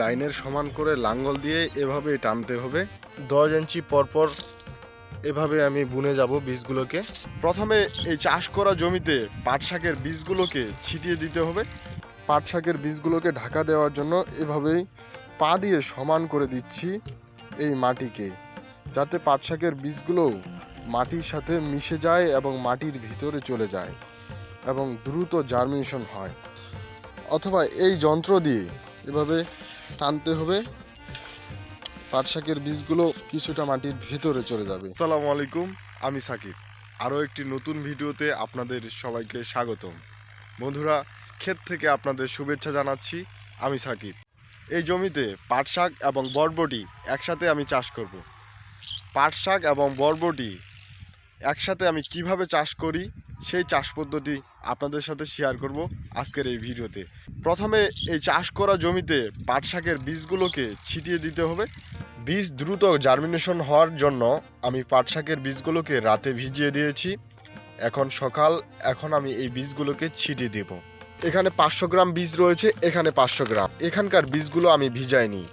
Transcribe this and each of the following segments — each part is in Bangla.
লাইনের সমান করে লাঙ্গল দিয়ে এভাবে টানতে হবে। দশ ইঞ্চি পরপর এভাবে আমি বুনে যাব বীজগুলোকে। প্রথমে এই চাষ করা জমিতে পাট শাকের বীজগুলোকে ছিটিয়ে দিতে হবে। পাট শাকের বীজগুলোকে ঢাকা দেওয়ার জন্য এভাবেই পা দিয়ে সমান করে দিচ্ছি এই মাটিকে, যাতে পাট শাকের বীজগুলো মাটির সাথে মিশে যায় এবং মাটির ভিতরে চলে যায় এবং দ্রুত জার্মিনেশন হয়। অথবা এই যন্ত্র দিয়ে এভাবে টানতে হবে। পাট শাকের বীজগুলো কিছুটা মাটির ভিতরে চলে যাবে। আসসালামু আলাইকুম, আমি সাকিব। আরও একটি নতুন ভিডিওতে আপনাদের সবাইকে স্বাগতম। বন্ধুরা, ক্ষেত থেকে আপনাদের শুভেচ্ছা জানাচ্ছি, আমি সাকিব। এই জমিতে পাট শাক এবং বরবটি একসাথে আমি চাষ করব। পাট শাক এবং বরবটি একসাথে আমি কীভাবে চাষ করি সেই চাষ পদ্ধতি আপনাদের সাথে শেয়ার করব আজকের এই ভিডিওতে। প্রথমে এই চাষ করা জমিতে পাট শাকের বীজগুলোকে ছিটিয়ে দিতে হবে। বীজ দ্রুত জার্মিনেশন হওয়ার জন্য আমি পাট শাকের বীজগুলোকে রাতে ভিজিয়ে দিয়েছি। এখন সকাল, এখন আমি এই বীজগুলোকে ছিটিয়ে দেব। এখানে পাঁচশো গ্রাম বীজ রয়েছে, এখানে পাঁচশো গ্রাম। এখানকার বীজগুলো আমি ভিজাইনি।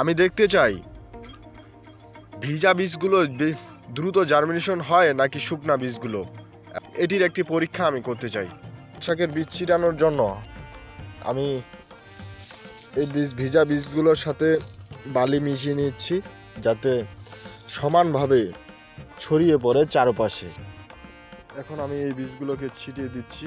আমি দেখতে চাই, ভিজা বীজগুলো দ্রুত জার্মিনেশন হয় নাকি শুকনা বীজগুলো? এটির একটি পরীক্ষা আমি করতে চাই। শাকের বীজ ছিটানোর জন্য আমি এই বীজ, ভিজা বীজগুলোর সাথে বালি মিশিয়ে নিচ্ছি যাতে সমানভাবে ছড়িয়ে পড়ে চারপাশে। এখন আমি এই বীজগুলোকে ছিটিয়ে দিচ্ছি।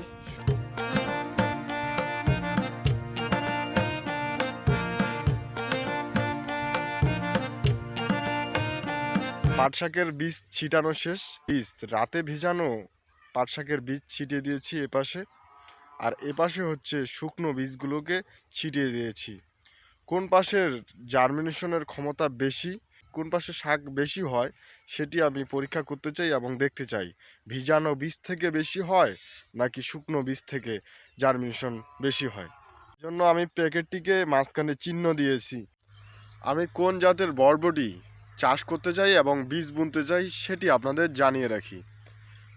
পাট শাকের বীজ ছিটানো শেষ। বীজ রাতে ভিজানো পাট শাকের বীজ ছিটিয়ে দিয়েছি এপাশে। আর এপাশে হচ্ছে শুকনো বীজগুলোকে ছিটিয়ে দিয়েছি। কোন পাশের জার্মিনেশনের ক্ষমতা বেশি, কোন পাশে শাক বেশি হয়, সেটি আমি পরীক্ষা করতে চাই এবং দেখতে চাই। ভিজানো বীজ থেকে বেশি হয়, নাকি শুকনো বীজ থেকে জার্মিনেশন বেশি হয়? জন্য আমি প্যাকেটটিকে মাঝখানে চিহ্ন দিয়েছি। আমি কোন জাতের বরবটি চাষ করতে চাই এবং বীজ বুনতে চাই, সেটি আপনাদের জানিয়ে রাখি।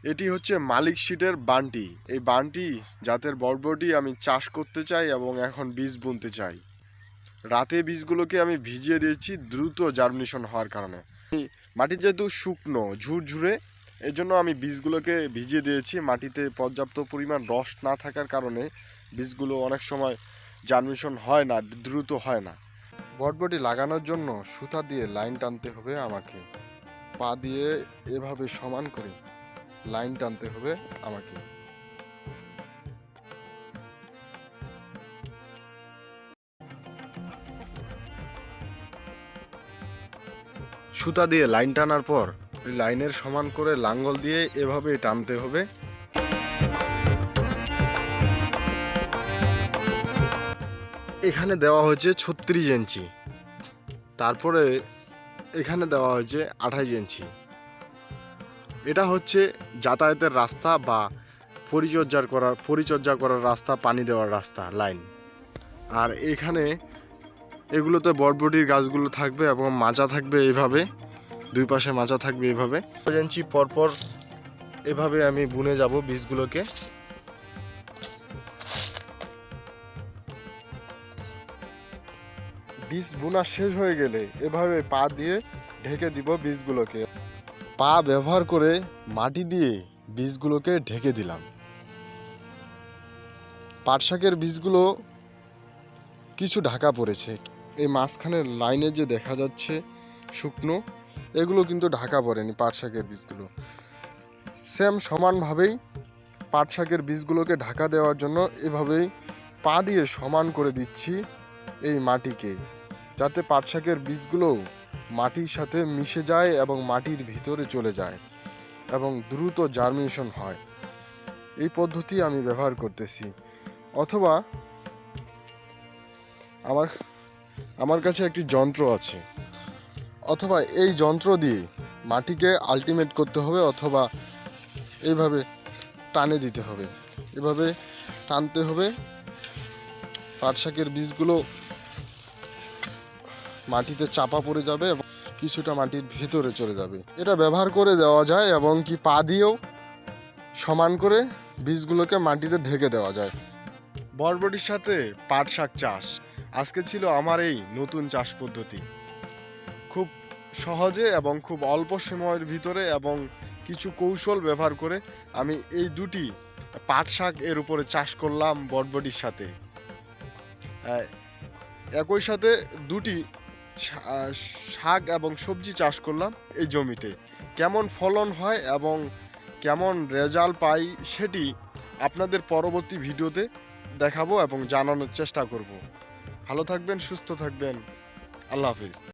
এটি হচ্ছে মালিক শিটের বানটি। এই বানটি জাতের বরবটি আমি চাষ করতে চাই এবং এখন বীজ বুনতে চাই। রাতে বীজগুলোকে আমি ভিজিয়ে দিয়েছি দ্রুত জার্মিনেশন হওয়ার কারণে। মাটি যেহেতু শুকনো, ঝুরঝুরে এই জন্য আমি বীজগুলোকে ভিজিয়ে দিয়েছি। মাটিতে পর্যাপ্ত পরিমাণ রস না থাকার কারণে বীজগুলো অনেক সময় জার্মিনেশন হয় না, দ্রুত হয় না। বটবটি লাগানোর জন্য সুতা দিয়ে লাইন টানতে হবে আমাকে। পা দিয়ে এভাবে সমান করে। লাইন টানতে হবে আমাকে। সুতা দিয়ে লাইন টানার পর লাইনের সমান করে লাঙ্গল দিয়ে এভাবে টানতে হবে। এখানে দেওয়া হয়েছে ছত্রিশ ইঞ্চি। তারপরে এখানে দেওয়া হয়েছে আঠাশ ইঞ্চি। এটা হচ্ছে যাতায়াতের রাস্তা বা পরিচর্যার করার, পরিচর্যা করার রাস্তা, পানি দেওয়ার রাস্তা, লাইন। আর এখানে এগুলোতে বরবটির গাছগুলো থাকবে এবং মাজা থাকবে এইভাবে দুই পাশে মাজা থাকবে এইভাবে ইঞ্চি পরপর এভাবে আমি বুনে যাব বীজগুলোকে। বীজ বোনা শেষ হয়ে গেলে এভাবে পা দিয়ে ঢেকে দিব বীজগুলোকে। পা ব্যবহার করে মাটি দিয়ে বীজগুলোকে ঢেকে দিলাম। পাট শাকের বীজগুলো কিছু ঢাকা পড়েছে। এই মাঝখানের লাইনে যে দেখা যাচ্ছে শুকনো, এগুলো কিন্তু ঢাকা পড়েনি পাট শাকের বীজগুলো। সেম সমানভাবেই পাট শাকের বীজগুলোকে ঢাকা দেওয়ার জন্য এভাবেই পা দিয়ে সমান করে দিচ্ছি এই মাটিকে, যাতে পাট শাকের বীজগুলো মাটির সাথে মিশে যায় এবং মাটির ভিতরে চলে যায় এবং দ্রুত জার্মিনেশন হয়। এই পদ্ধতি আমি ব্যবহার করতেছি। অথবা আমার আমার কাছে একটি যন্ত্র আছে। অথবা এই যন্ত্র দিয়ে মাটিকে আলটিমেট করতে হবে অথবা এইভাবে টানে দিতে হবে। এভাবে টানতে হবে পাট শাকের বীজগুলো মাটিতে চাপা পড়ে যাবে এবং কিছুটা মাটির ভিতরে চলে যাবে। এটা ব্যবহার করে দেওয়া যায় এবং কি পা দিয়েও সমান করে বীজগুলোকে মাটিতে ঢেকে দেওয়া যায়। বরবটির সাথে পাট শাক চাষ। আজকে ছিল আমার এই নতুন চাষ পদ্ধতি। খুব সহজে এবং খুব অল্প সময়ের ভিতরে এবং কিছু কৌশল ব্যবহার করে আমি এই দুটি পাট শাক এর উপরে চাষ করলাম বটবটির সাথে। একই সাথে দুটি শাক এবং সবজি চাষ করলাম এই জমিতে। কেমন ফলন হয় এবং কেমন রেজাল্ট পাই সেটি আপনাদের পরবর্তী ভিডিওতে দেখাবো এবং জানানোর চেষ্টা করব। ভালো থাকবেন, সুস্থ থাকবেন। আল্লাহ হাফিজ।